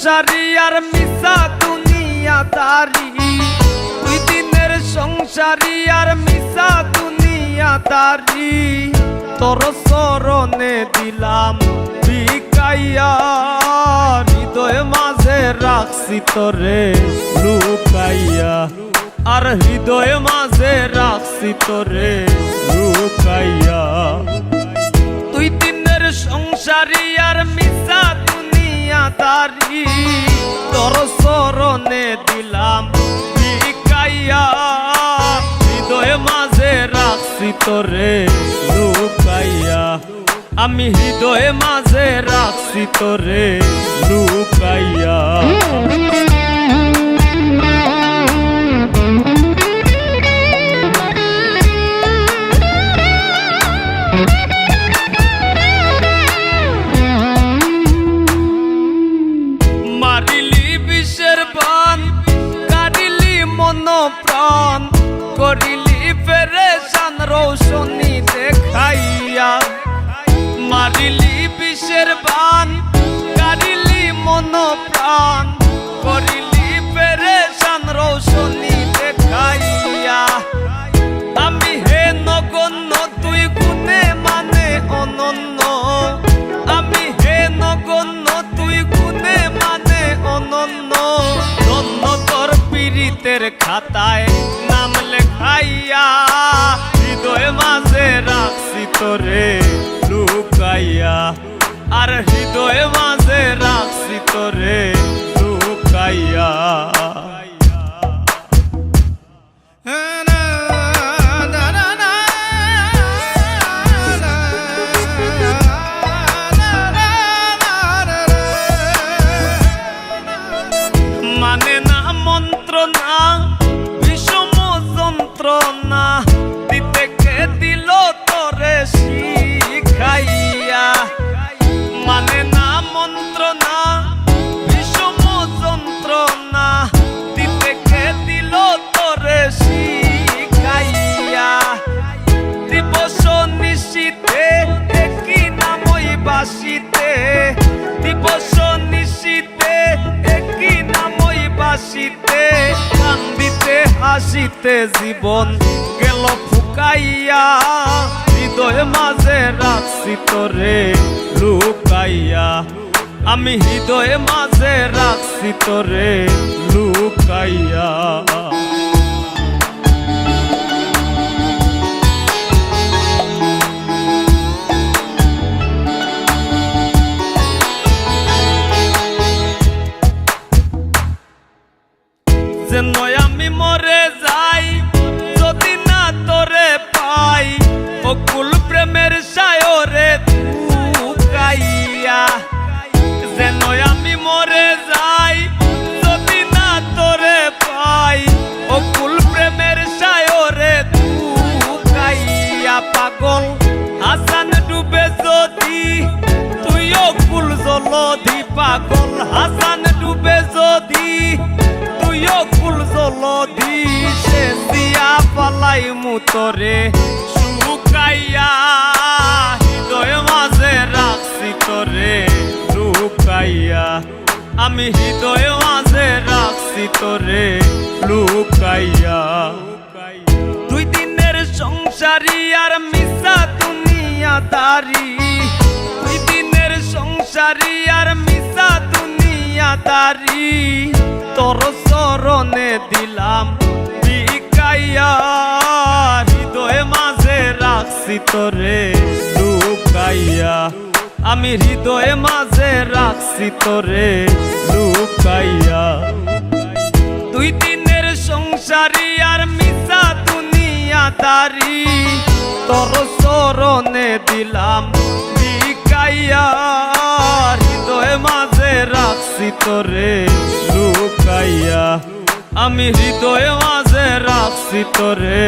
সংসারী আর মিশা দুনিয়া তারি দুই দিনের সংসারী আর মিশা দুনিয়া তারি তোর চরণে দিলাম বিকাইয়া, হৃদয় মাঝে রাখছি তোরে লুকাইয়া। আর হৃদয় মাঝে রাখছি তোরে লুকাইয়া। তুই দিনের সংসারী দুনিয়া তারি চরণে দিলাম হৃদয় মাঝে রাখছি তোরে, লুকাইয়া। আমি হৃদয় মাঝে রাখছি তোরে, লুকাইয়া। প্রাণ করিলি ফেরেশান রৌশনি দেখাইয়া। মারিলি বিষের বান কারিলি মন প্রাণ পীড়িতের খাতায় নাম লেখাইয়া হৃদয় মাঝে রাখছি তোরে লুকাইয়া আর হৃদয় মাঝে রাখছি তোরে মন্ত্রণা হাসিতে জীবন গেল ফুকাইয়া, হৃদয় মাঝে রাখছি তোরে লুকাইয়া। আমি হৃদয় মাঝে রাখছি তোরে লুকাইয়া। পাগল হাসান ডুবে যদি, তুইও ফুল জলধি সে দিয়া পালাই মুতরে, শুকাইয়া হৃদয় মাঝে রাখছি তোরে। লুকাইয়া, আমি হৃদয় মাঝে রাখছি তোরে। লুকাইয়া দুই দিনের সংসারী আর মিশা দুনিয়া দারি দারি তোর চরণে দিলাম বিকাইয়া হৃদয় মাঝে রাখছি তোরে লুকাইয়া আমি হৃদয় মাঝে রাখছি তোরে লুকাইয়া দুই দিনের সংসারী আর মিশা দুনিয়া দারি তোর চরণে দিলাম তোরে লুকাইয়া আমি হৃদয় মাঝে রাখছি তোরে।